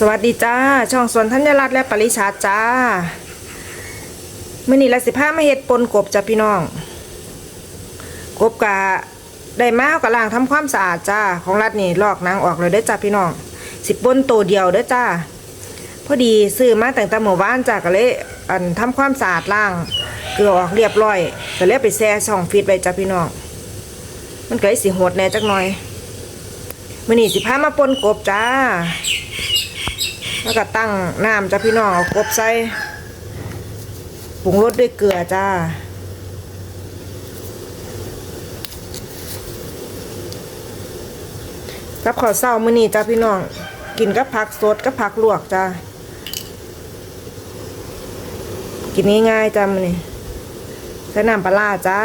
สวัสดีจ้า ช่องสวนธัญรัตน์และปริชาจ้ามื่อนี้ละสิพามาเฮ็ดปนกบจ้ะพี่น้อง กบกะได้มาเอากระลางทำความสะอาดจ้า ของรัดนี่ลอกนางออกเลยเด้จ้าพี่น้อง สิปนตัวเดียวเด้จ้า พอดีซื้อมาแต่งต่หมู่บ้านจ้าก็เลยอันทำความสะอาดล้าง เกลือออกเรียบร้อยก็เลยไปแช่ช่องฟิตไว้จ้าพี่น้อง มันก็เลยสิโหดแน่จักหน่อยมื่อนี้สิพามาปนกบจ้า แล้วก็ตั้งน้ำจ้ะพี่น้องเอากบใส่ปรุงรสด้วยเกลือจ้ากับข้าวเศร้ามื้อนี้จ้าพี่น้องกินกับผักสดกับผักลวกจ้ากินง่ายๆจ้ามื้อนี้ใส่น้ำปลาร้าจ้า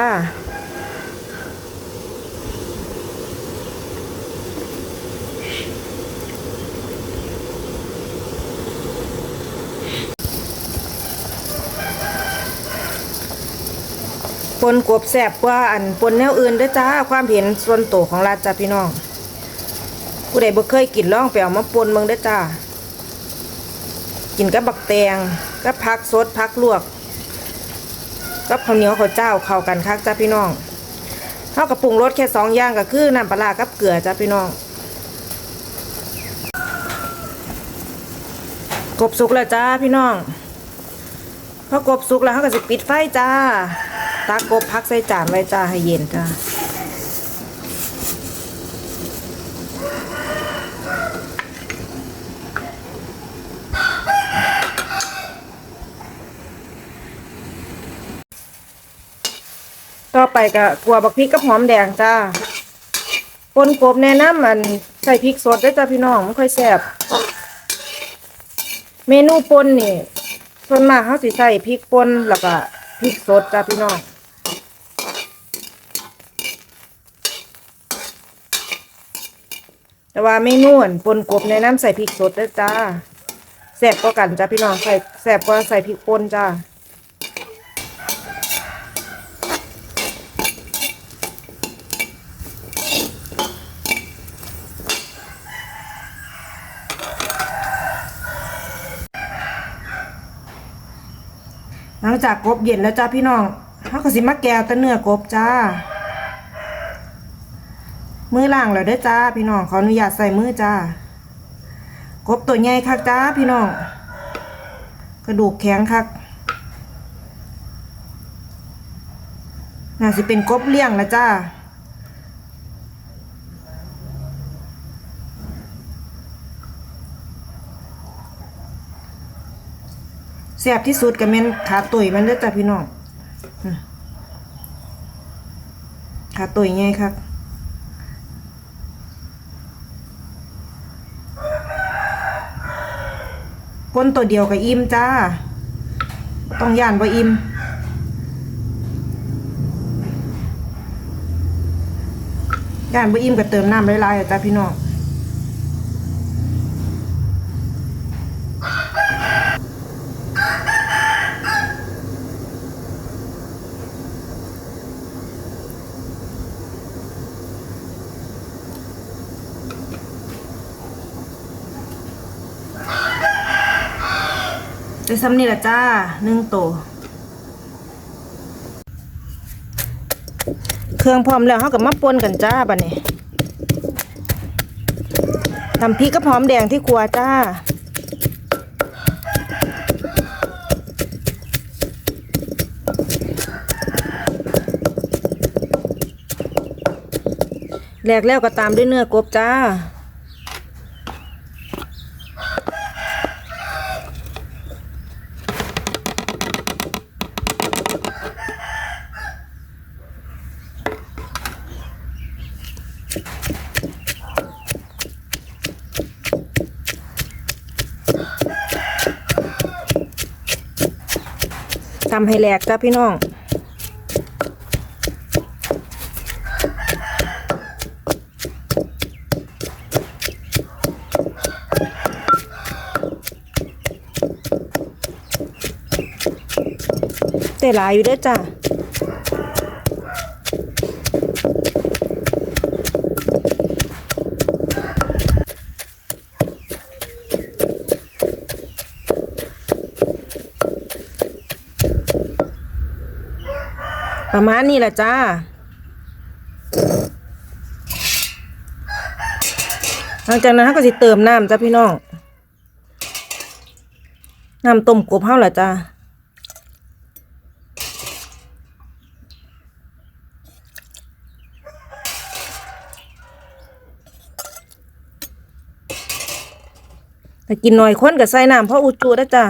ปนกบแสบกว่าอันปนแนวอื่นเด้อจ้าความเห็นส่วนตัวของรัฐจ้าพี่น้องผู้ใดบ่เคยกินลองไปเอามาปนเมืองเด้อจ้ากินกับบักแตงกับผักสดผักลวก กับข้าวเหนียวข้าวเจ้าเข้ากันคักจ้าพี่น้องเท่ากับปรุงรสแค่สองอย่างก็คือน้ำปลาร้ากับเกลือจ้าพี่น้องกบสุกแล้วจ้าพี่น้องพอกบสุกแล้วเขาก็จะปิดไฟจ้า ตากบพักใส่จานไว้จ้าให้เย็นจ้าต่อไปก็กัวบักพริกกับหอมแดงจ้าปนกบแนะนำมันใส่พริกสดได้จ้าพี่น้องไม่ค่อยแซ่บเมนูปนนี่ส่วนมากเขาสิใส่พริกป่นแล้วก็พริกสดจ้าพี่น้อง แต่ว่าเมนูอั่นปนกบในน้ำใส่พริกสดเด้จ้าแซ่บกว่ากันจ้าพี่น้องใส่แซ่บกว่าใส่พริกป่นจ้าหลังจากกบเย็นแล้วจ้าพี่น้องเขาก็สิมาแกวตะเนื้อกบจ้า มือล่างแล้วเด้จ้า พี่น้องขออนุญาตใส่มือจ้ากบตัวใหญ่คักจ้าพี่น้องกระดูกแข็งคักน่าสิเป็นกบเลี้ยงละจ้าแซ่บที่สุดก็แม่นขาตุยมันเด้อจ้าพี่น้องขาตุยไงครับ ปนตัวเดียวกับอิ่มจ้า ต้องย่านบ่อิ่มย่านบ่อิ่มก็เติมน้ำหลายๆจ้าพี่น้อง จะซ้ำนี่แหละจ้าหนึ่งตัวเครื่องพร้อมแล้วเขากับมาปนกันจ้าบัดนี้ทำพริกกับหอมแดงที่ครัวจ้าแหลกแล้วก็ตามด้วยเนื้อกบจ้า ทำให้แหลกจ้าพี่น้องแต่หลายอยู่เด้อจ้า ประมาณนี้แหละจ้า หลังจากนั้นเราก็สิเติมน้ำจ้ะพี่น้อง น้ำต้มกบเฮาละจ้าถ้ากินหน่อยคนก็ใส่น้ำเพราะอุจูนะจ้า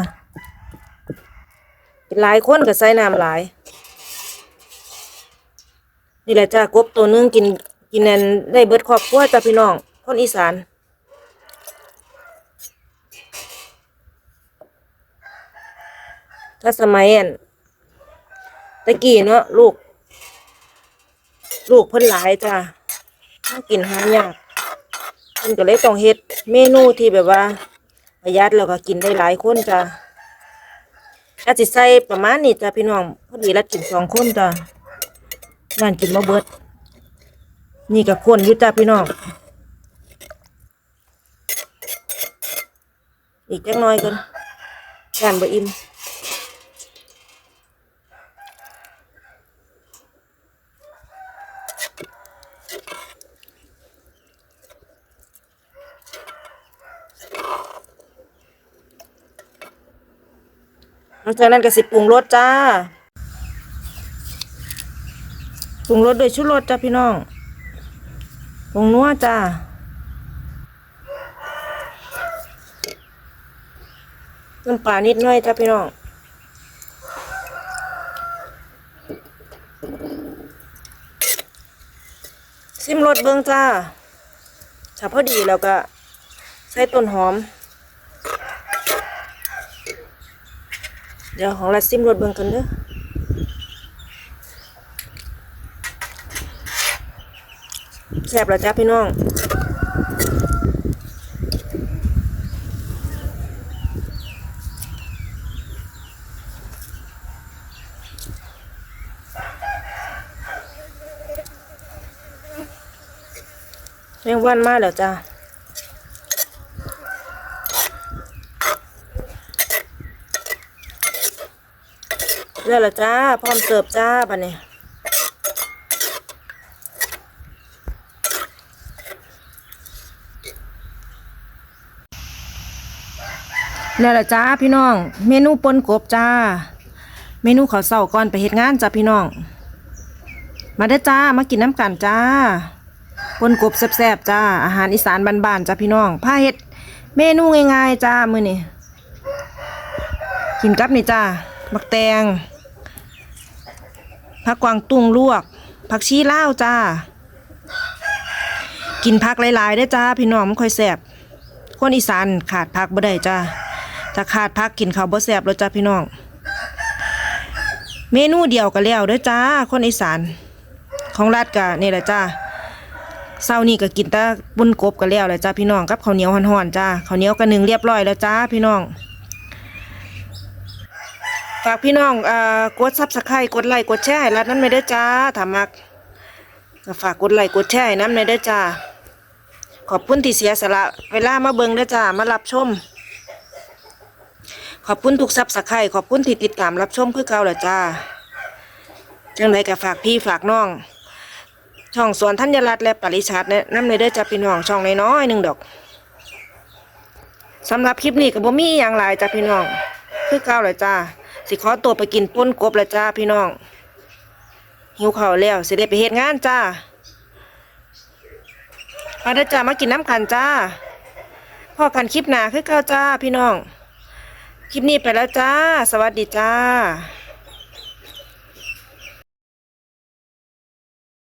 หลายคนก็ใส่น้ำหลาย นี่แหละจ้ากบตัวนึงกินกินนั่นได้เบิดครอบครัวจ้าพี่น้องคนอีสานถ้าสมัยอันตะกี้เนาะลูก ลูกเพิ่นหลายจ้าต้องกินหายากเพิ่นก็เลยต้องเฮ็ดเมนูที่แบบว่าประหยัดแล้วก็กินได้หลายคนจ้าอาจสิใส่ประมาณนี้จ้าพี่น้องพอดีละกินสองคนจ้า บ้านกินมาเบิด นี่กับคนยู่จ้าพี่น้อง อีกจักน้อยกันการบ่อิ่มหลังจากนั้นก็สิปรุงรสจ้า รุงรสด้วยชูรสจ้าพี่น้องปรุงนัวจ้าน้ำปลานิดหน่อยจ้าพี่น้องซิมรสเบิ้งจ้าถ้าพอดีแล้วก็ใส่ต้นหอม เดี๋ยวของเราซิมรสเบิ้งกันเด้อ ซ่บแล้วจ้าพี่น้องแมงวันมาแล้วจ้าเรียกแล้วจ้า พร้อมเสิร์ฟจ้าบัดนี้ นี่นแหละจ้าพี่น้อง เมนูปนกบจ้า เมนูข้าวเสาก่อนไปเฮ็ดงานจ้าพี่น้อง มาได้จ้ามากินน้ำกันจ้าปนกบแซ่บๆจ้าอาหารอีสานบ้านๆจ้าพี่น้องผ้าเฮ็ดเมนูง่ายๆจ้ามื้อนี้กินกับนี่จ้าบักแตงผักกวางตุ้งลวกผักชีเลาจ้า กินผักหลายๆได้จ้า พี่น้องมันค่อยแซ่บคนอีสานขาดผักบ่ได้จ้า ถ้าขาดผักกินข้าวบ่แซ่บแล้วจ้าพี่น้อง เมนูเดียวก็แล้วเด้อจ้า คนอีสาน ของรัดก็นี่แหละจ้าเช้านี้ก็กินแต่บุญกบก็แล้วแหละจ้าพี่น้องกับข้าวเหนียวห่อนๆจ้าข้าวเหนียวก็นึ่งเรียบร้อยแล้วจ้าพี่น้องฝากพี่น้องอกดซับสไครต์กดไลค์กดแชร์ให้รัดนั้นไม่ได้จ้าถามักก็ฝากกดไลค์กดแชร์ให้น้ำในได้จ้าขอบคุณที่เสียสละเวลามาเบิ่งเด้จ้ามารับชม ขอบคุณทุกซับสไครขอบคุณที่ติดตามรับชมคือเก่าแหละจ้า จังไรก็ฝากพี่ฝากน้อง ช่องสวนธัญรัตน์และปริชาติแนะนำในเด้อจ้าพี่น้องช่องน้อยๆหนึ่งดอกสำหรับคลิปนี้ก็บ่มีอย่างหลายจ้าพี่น้อง คือเก่าแหละจ้า สิขอตัวไปกินป่นกบแล้วจ้าพี่น้อง หิวข้าวแล้วสิได้ไปเฮ็ดงานจ้ามาเด้อจ้ามากินน้ำกันจ้าพอกันคลิปหนาคือเก่าจ้าพี่น้อง คลิปนี้ไปแล้วจ้า สวัสดีจ้า